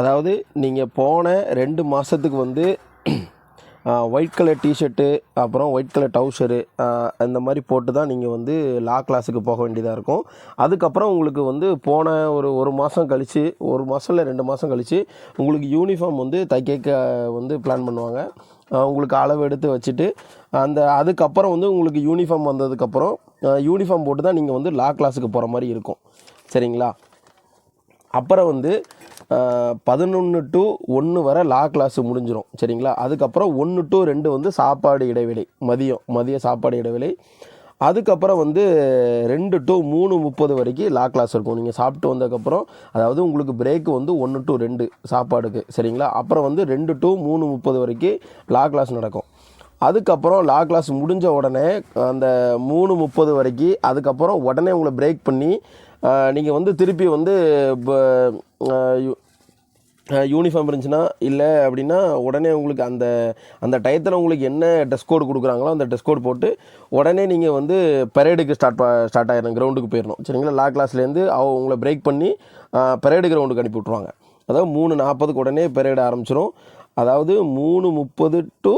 அதாவது நீங்கள் போன ரெண்டு மாதத்துக்கு வந்து ஒயிட் கலர் டிஷர்ட்டு அப்புறம் ஒயிட் கலர் டவுசரு அந்த மாதிரி போட்டு தான் நீங்கள் வந்து லா கிளாஸுக்கு போக வேண்டியதாக இருக்கும். அதுக்கப்புறம் உங்களுக்கு வந்து போன ஒரு ஒரு மாதம் கழித்து ஒரு மாதம் இல்லை ரெண்டு மாதம் கழித்து உங்களுக்கு யூனிஃபார்ம் வந்து தைக்க வந்து பிளான் பண்ணுவாங்க. உங்களுக்கு அளவு எடுத்து வச்சுட்டு அந்த அதுக்கப்புறம் வந்து உங்களுக்கு யூனிஃபார்ம் வந்ததுக்கப்புறம் யூனிஃபார்ம் போட்டு தான் நீங்கள் வந்து லா கிளாஸுக்கு போகிற மாதிரி இருக்கும். சரிங்களா? அப்புறம் வந்து பதினொன்று டு ஒன்று வரை லா கிளாஸ் முடிஞ்சிடும் சரிங்களா? அதுக்கப்புறம் ஒன்று டு ரெண்டு வந்து சாப்பாடு இடைவெளி மதியம் மதிய சாப்பாடு இடைவெளி. அதுக்கப்புறம் வந்து ரெண்டு டு மூணு முப்பது வரைக்கும் லா கிளாஸ் இருக்கும். நீங்கள் சாப்பிட்டு வந்ததுக்கப்புறம் அதாவது உங்களுக்கு பிரேக் வந்து ஒன்று டு ரெண்டு சாப்பாடுக்கு சரிங்களா? அப்புறம் வந்து ரெண்டு டு மூணு முப்பது வரைக்கும் லா கிளாஸ் நடக்கும். அதுக்கப்புறம் லா கிளாஸ் முடிஞ்ச உடனே அந்த மூணு முப்பது வரைக்கும் அதுக்கப்புறம் உடனே உங்களை பிரேக் பண்ணி நீங்கள் வந்து திருப்பி வந்து யூனிஃபார்ம் இருந்துச்சுன்னா இல்லை அப்படின்னா உடனே உங்களுக்கு அந்த அந்த டயத்தில் உங்களுக்கு என்ன ட்ரெஸ் கோடு கொடுக்குறாங்களோ அந்த ட்ரெஸ் கோட் போட்டு உடனே நீங்கள் வந்து பரேடுக்கு ஸ்டார்ட் ஸ்டார்ட் ஆயிடணும் கிரவுண்டுக்கு போயிடணும் சரிங்களா? லா கிளாஸ்லேருந்து அவ உங்களை பிரேக் பண்ணி பரேடு கிரவுண்டுக்கு அனுப்பி விட்ருவாங்க அதாவது மூணு நாற்பதுக்கு உடனே பரேடு ஆரம்பிச்சிடும் அதாவது மூணு முப்பது டு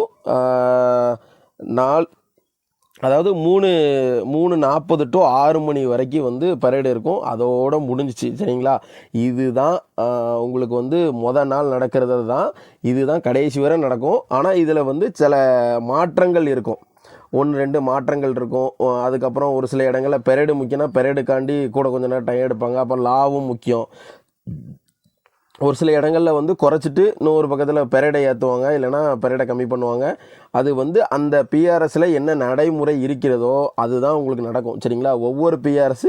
நாலு அதாவது மூணு மூணு நாற்பது டு ஆறு மணி வரைக்கும் வந்து பரேடு இருக்கும். அதோடு முடிஞ்சிச்சு. சரிங்களா? இதுதான் உங்களுக்கு வந்து மொதல் நாள் நடக்கிறது தான். இதுதான் கடைசி வரை நடக்கும். ஆனால் இதில் வந்து சில மாற்றங்கள் இருக்கும். ஒன்று ரெண்டு மாற்றங்கள் இருக்கும். அதுக்கப்புறம் ஒரு சில இடங்களில் பெரேடு முக்கியம்னா பெரேடுக்காண்டி கூட கொஞ்ச நேரம் டைம் எடுப்பாங்க. அப்புறம் லாவும் முக்கியம். ஒரு சில இடங்களில் வந்து குறைச்சிட்டு இன்னொரு பக்கத்தில் பெரேடை ஏற்றுவாங்க இல்லைன்னா பெரேடை கம்மி பண்ணுவாங்க. அது வந்து அந்த பிஆர்எஸில் என்ன நடைமுறை இருக்கிறதோ அதுதான் உங்களுக்கு நடக்கும் சரிங்களா? ஒவ்வொரு பிஆர்எஸ்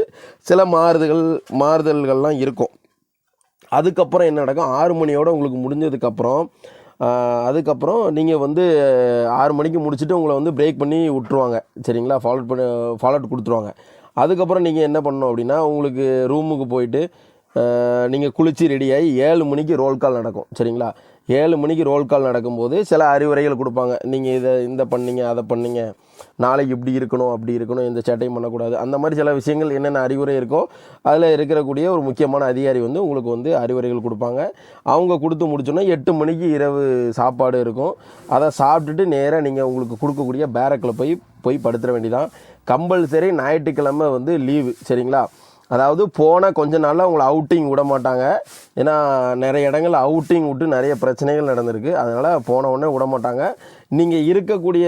சில மாறுதல்கள் மாறுதல்கள்லாம் இருக்கும். அதுக்கப்புறம் என்ன நடக்கும்? ஆறு மணியோட உங்களுக்கு முடிஞ்சதுக்கப்புறம் அதுக்கப்புறம் நீங்கள் வந்து ஆறு மணிக்கு முடிச்சுட்டு உங்களை வந்து பிரேக் பண்ணி விட்ருவாங்க சரிங்களா? ஃபாலோட் பண்ணி ஃபாலோட் கொடுத்துருவாங்க. அதுக்கப்புறம் நீங்கள் என்ன பண்ணணும் அப்படின்னா உங்களுக்கு ரூமுக்கு போயிட்டு நீங்கள் குளித்து ரெடியாகி ஏழு மணிக்கு ரோல் கால் நடக்கும் சரிங்களா? ஏழு மணிக்கு ரோல் கால் நடக்கும்போது சில அறிவுரைகள் கொடுப்பாங்க. நீங்கள் இதை இந்த பண்ணீங்க அதை பண்ணீங்க. நாளைக்கு இப்படி இருக்கணும் அப்படி இருக்கணும் இந்த சேட்டையும் பண்ணக்கூடாது. அந்த மாதிரி சில விஷயங்கள் என்னென்ன அறிவுரை இருக்கோ அதில் இருக்கக்கூடிய ஒரு முக்கியமான அதிகாரி வந்து உங்களுக்கு வந்து அறிவுரைகள் கொடுப்பாங்க. அவங்க கொடுத்து முடிச்சோன்னா எட்டு மணிக்கு இரவு சாப்பாடு இருக்கும். அதை சாப்பிட்டுட்டு நேராக நீங்கள் உங்களுக்கு கொடுக்கக்கூடிய பேரக்கில் போய் போய் படுத்துற வேண்டியதான் கம்பல்சரி ஞாயிற்றுக்கிழமை வந்து லீவு சரிங்களா? அதாவது போன கொஞ்ச நாளில் அவங்கள அவுட்டிங் விட மாட்டாங்க. ஏன்னா நிறைய இடங்கள் அவுட்டிங் விட்டு நிறைய பிரச்சனைகள் நடந்திருக்கு. அதனால் போன உடனே விட மாட்டாங்க. நீங்கள் இருக்கக்கூடிய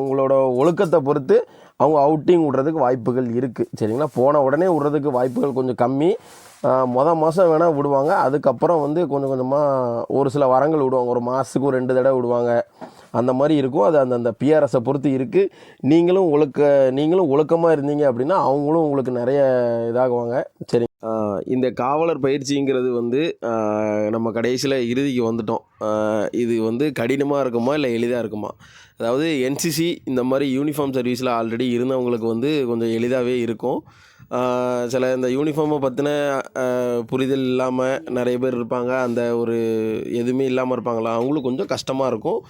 உங்களோட ஒழுக்கத்தை பொறுத்து அவங்க அவுட்டிங் விடுறதுக்கு வாய்ப்புகள் இருக்குது சரிங்களா? போன உடனே விடுறதுக்கு வாய்ப்புகள் கொஞ்சம் கம்மி. மொதல் மாதம் வேணால் விடுவாங்க. அதுக்கப்புறம் வந்து கொஞ்சம் கொஞ்சமாக ஒரு சில வாரங்கள் விடுவாங்க. ஒரு மாதத்துக்கு ஒரு ரெண்டு தடவை விடுவாங்க. அந்த மாதிரி இருக்கும். அது அந்தந்த பிஆர்எஸை பொறுத்து இருக்குது நீங்களும் ஒழுக்க நீங்களும் ஒழுக்கமாக இருந்தீங்க அப்படின்னா அவங்களும் உங்களுக்கு நிறைய இதாகுவாங்க. சரி. இந்த காவலர் பயிற்சிங்கிறது வந்து நம்ம கடைசியில் இறுதிக்கு வந்துட்டோம். இது வந்து கடினமாக இருக்குமா இல்லை எளிதாக இருக்குமா? அதாவது என்சிசி இந்த மாதிரி யூனிஃபார்ம் சர்வீஸில் ஆல்ரெடி இருந்தவங்களுக்கு வந்து கொஞ்சம் எளிதாகவே இருக்கும். சில இந்த யூனிஃபார்மை பற்றின புரிதல் இல்லாமல் நிறைய பேர் இருப்பாங்க. அந்த ஒரு எதுவுமே இல்லாமல் இருப்பாங்களா? அவங்களுக்கு கொஞ்சம் கஷ்டமாக இருக்கும்.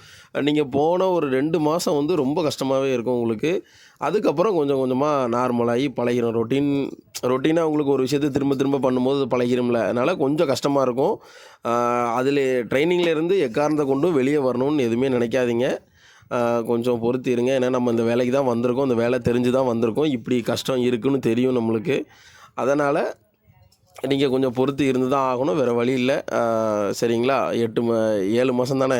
நீங்கள் போன ஒரு ரெண்டு மாதம் வந்து ரொம்ப கஷ்டமாகவே இருக்கும் உங்களுக்கு. அதுக்கப்புறம் கொஞ்சம் கொஞ்சமாக நார்மலாகி பழகிடும் ரொட்டீன் ரொட்டீனாக உங்களுக்கு ஒரு விஷயத்தை திரும்ப திரும்ப பண்ணும்போது பழகிடும்ல பழகிரும்ல. அதனால் கொஞ்சம் கஷ்டமாக இருக்கும். அதில் ட்ரைனிங்கில் இருந்து எக்காரணத்தை கொண்டும் வெளியே வரணும்னு எதுவுமே நினைக்காதீங்க. கொஞ்சம் பொறுத்து இருங்க. ஏன்னா நம்ம இந்த வேலைக்கு தான் வந்திருக்கோம். இந்த வேலை தெரிஞ்சு தான் வந்திருக்கோம். இப்படி கஷ்டம் இருக்குன்னு தெரியும் நம்மளுக்கு. அதனால் நீங்கள் கொஞ்சம் பொறுத்து இருந்து தான் ஆகணும். வேறு வழி இல்லை. சரிங்களா? எட்டு ம ஏழு மாதம் தானே?